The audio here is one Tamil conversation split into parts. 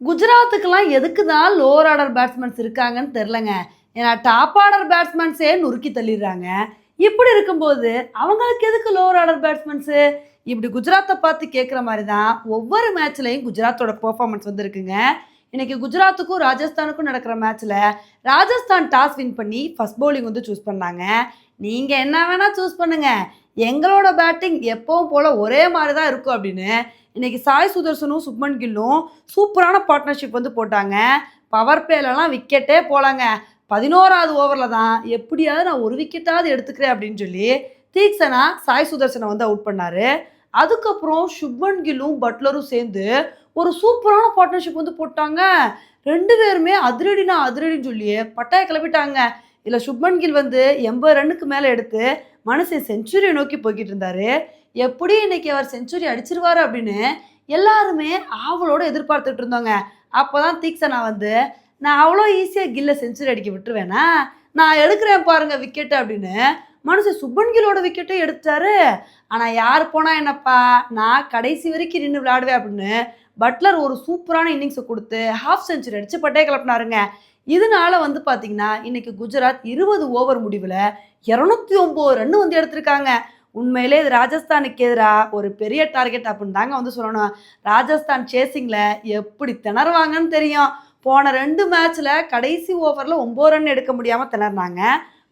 குஜராத்துக்கெல்லாம் எதுக்கு தான் லோவர் ஆர்டர் பேட்ஸ்மேன்ஸ் இருக்காங்கன்னு தெரிலங்க ஏன்னா டாப் ஆர்டர் பேட்ஸ்மேன்ஸே நுறுக்கி தள்ளிடுறாங்க. இப்படி இருக்கும்போது அவங்களுக்கு எதுக்கு லோவர் ஆர்டர் பேட்ஸ்மேன்ஸு இப்படி குஜராத்தை பார்த்து கேட்குற மாதிரி தான் ஒவ்வொரு மேட்ச்லையும் குஜராத்தோட பெர்ஃபார்மன்ஸ் வந்துருக்குங்க. இன்னைக்கு குஜராத்துக்கும் ராஜஸ்தானுக்கும் நடக்கிற மேட்ச்சில் ராஜஸ்தான் டாஸ் வின் பண்ணி ஃபர்ஸ்ட் பவுலிங் வந்து சூஸ் பண்ணாங்க. நீங்கள் என்ன வேணால் சூஸ் பண்ணுங்கள் எங்களோட பேட்டிங் எப்பவும் போல் ஒரே மாதிரி தான் இருக்கும் அப்படின்னு. இன்னைக்கு சாய் சுதர்சனும் சுப்மன் கில்லும் சூப்பரான பார்ட்னர்ஷிப் வந்து போட்டாங்க. பவர் பிளேலலாம் விக்கெட்டே போலாங்க. பதினோராவது ஓவரில் தான் எப்படியாவது நான் ஒரு விக்கெட்டாவது எடுத்துக்கிறேன் அப்படின்னு சொல்லி தீக்ஷனா சாய் சுதர்சனை வந்து அவுட் பண்ணார். அதுக்கப்புறம் சுப்மன் கில்லும் பட்லரும் சேர்ந்து ஒரு சூப்பரான பார்ட்னர்ஷிப் வந்து போட்டாங்க. ரெண்டு பேருமே அதிரடினா அதிரடின்னு சொல்லி பட்டாய கிளப்பிட்டாங்க. இதில் சுப்மன் கில் வந்து எண்பது ரன்னுக்கு மேலே எடுத்து மனுஷன் செஞ்சுரியை நோக்கி போய்கிட்டு இருந்தாரு. எப்படி இன்னைக்கு அவர் செஞ்சுரி அடிச்சிருவாரு அப்படின்னு எல்லாருமே ஆவலோடு எதிர்பார்த்துட்டு இருந்தோங்க. அப்போதான் தீக்ஷனா வந்து நான் அவ்வளோ ஈஸியாக கில்ல செஞ்சுரி அடிக்க விட்டுருவேனா? நான் எடுக்கிறேன் பாருங்க விக்கெட்டு அப்படின்னு. மனுஷன் சுப்பன் கிலோட விக்கெட்டை எடுத்தாரு. ஆனால் யார் போனால் என்னப்பா? நான் கடைசி வரைக்கும் நின்று விளையாடுவேன் அப்படின்னு பட்லர் ஒரு சூப்பரான இன்னிங்ஸை கொடுத்து ஹாஃப் செஞ்சுரி அடிச்சு பட்டே கிளப்பினாருங்க. இதனால வந்து பார்த்தீங்கன்னா இன்னைக்கு குஜராத் இருபது ஓவர் முடிவில் இரநூத்தி ஒம்பது ரன் வந்து எடுத்திருக்காங்க. உண்மையிலே இது ராஜஸ்தானுக்கு எதிராக ஒரு பெரிய டார்கெட் அப்படின்னு தாங்க வந்து சொல்லணும். ராஜஸ்தான் சேசிங்கில் எப்படி திணறுவாங்கன்னு தெரியும். போன ரெண்டு மேட்ச்சில் கடைசி ஓவரில் ஒம்பது ரன் எடுக்க முடியாமல் திணறினாங்க.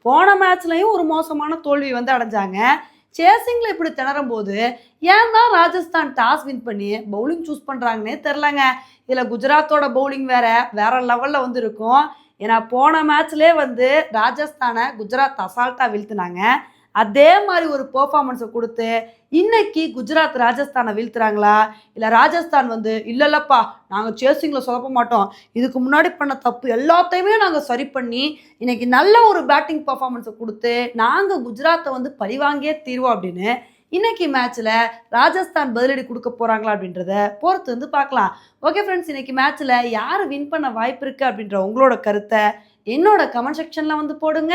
போன மேட்ச்லையும் ஒரு மோசமான தோல்வி வந்து அடைஞ்சாங்க. சேசிங்கில் இப்படி திணறும் போது ஏன் தான் ராஜஸ்தான் டாஸ் வின் பண்ணி பவுலிங் சூஸ் பண்ணுறாங்கன்னே தெரிலங்க இதில் குஜராத்தோட பவுலிங் வேற வேற லெவலில் வந்து இருக்கும். ஏன்னா போன மேட்ச்லேயே வந்து ராஜஸ்தானை குஜராத் அசால்ட்டாக வீழ்த்தினாங்க. அதே மாதிரி ஒரு பெர்ஃபார்மன்ஸை கொடுத்து இன்னைக்கு குஜராத் ராஜஸ்தானை வீழ்த்துறாங்களா? இல்லை ராஜஸ்தான் வந்து இல்லை இல்லைப்பா நாங்கள் சேசிங்கில் சொதப்ப மாட்டோம். இதுக்கு முன்னாடி பண்ண தப்பு எல்லாத்தையுமே நாங்கள் சரி பண்ணி இன்னைக்கு நல்ல ஒரு பேட்டிங் பர்ஃபார்மன்ஸை கொடுத்து நாங்கள் குஜராத்தை வந்து பழிவாங்கியே தீர்வோம் அப்படின்னு இன்னைக்கு மேட்ச்சில் ராஜஸ்தான் பதிலடி கொடுக்க போகிறாங்களா அப்படின்றத பொறுத்து வந்து பார்க்கலாம். ஓகே ஃப்ரெண்ட்ஸ் இன்னைக்கு மேட்ச்சில் யார் வின் பண்ண வாய்ப்பு இருக்குது அப்படின்ற உங்களோட கருத்தை என்னோட கமெண்ட் செக்ஷனில் வந்து போடுங்க.